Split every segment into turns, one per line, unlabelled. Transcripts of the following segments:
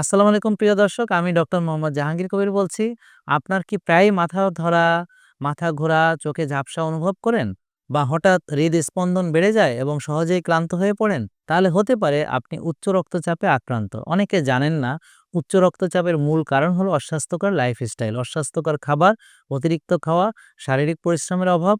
আসসালামু আলাইকুম, প্রিয় দর্শক। আমি ডক্টর মোহাম্মদ জাহাঙ্গীর কবির বলছি। আপনার কি প্রায় মাথা ধরা, মাথা ঘোরা, চোখে ঝাপসা অনুভব করেন? বা হঠাৎ হৃদস্পন্দন বেড়ে যায় এবং সহজেই ক্লান্ত হয়ে পড়েন? তাহলে হতে পারে আপনি উচ্চ রক্তচাপে আক্রান্ত। অনেকে জানেন না, উচ্চ রক্তচাপের মূল কারণ হলো অস্বাস্থ্যকর লাইফস্টাইল অস্বাস্থ্যকর খাবার, অতিরিক্ত খাওয়া, শারীরিক পরিশ্রমের অভাব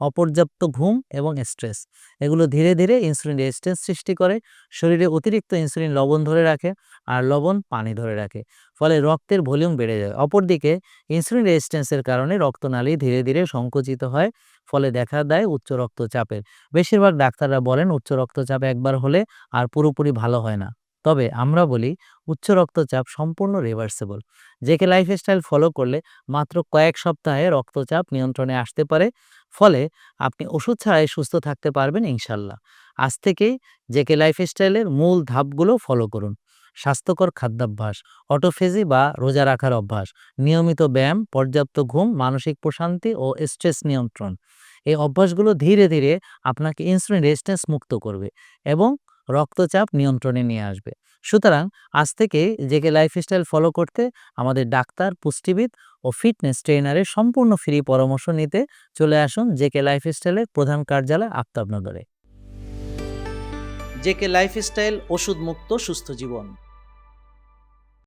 অপর্যাপ্ত ঘুম এবং স্ট্রেস এগুলো ধীরে ধীরে ইনসুলিন রেজিস্ট্যান্স সৃষ্টি করে, শরীরে অতিরিক্ত ইনসুলিন লবণ ধরে রাখে আর লবণ পানি ধরে রাখে। ফলে রক্তের ভলিউম বেড়ে যায়। অপরদিকে ইনসুলিন রেজিস্ট্যান্সের কারণে রক্তনালী ধীরে ধীরে সংকুচিত হয়, ফলে দেখা দেয় উচ্চ রক্তচাপের। বেশিরভাগ ডাক্তাররা বলেন, উচ্চ রক্তচাপ একবার হলে আর পুরোপুরি ভালো হয় না। তবে আমরা বলি উচ্চ রক্তচাপ সম্পূর্ণ রিভার্সেবল জেকে লাইফস্টাইল ফলো করলে মাত্র কয়েক সপ্তাহে রক্তচাপ নিয়ন্ত্রণে আসতে পারে, ফলে আপনি ওষুধ ছাড়াই সুস্থ থাকতে পারবেন ইনশাল্লাহ। আজ থেকেই জেকে লাইফস্টাইলের মূল ধাপগুলো ফলো করুন, স্বাস্থ্যকর খাদ্যাভ্যাস অটোফেজি বা রোজা রাখার অভ্যাস, নিয়মিত ব্যায়াম, পর্যাপ্ত ঘুম, মানসিক প্রশান্তি ও স্ট্রেস নিয়ন্ত্রণ। এই অভ্যাসগুলো ধীরে ধীরে আপনাকে ইনসুলিন রেজিস্ট্যান্স মুক্ত করবে এবং রক্তচাপ নিয়ন্ত্রণে নিয়ে আসবে। সুতরাং আজ থেকে জেকে লাইফস্টাইল ফলো করতে আমাদের ডাক্তার, পুষ্টিবিদ ও ফিটনেস ট্রেনারের সম্পূর্ণ ফ্রি পরামর্শ নিতে চলে আসুন জেকে লাইফস্টাইলের প্রধান কার্যালয় আফতাবনগরে। জেকে লাইফস্টাইল ওষুধ মুক্ত সুস্থ জীবন।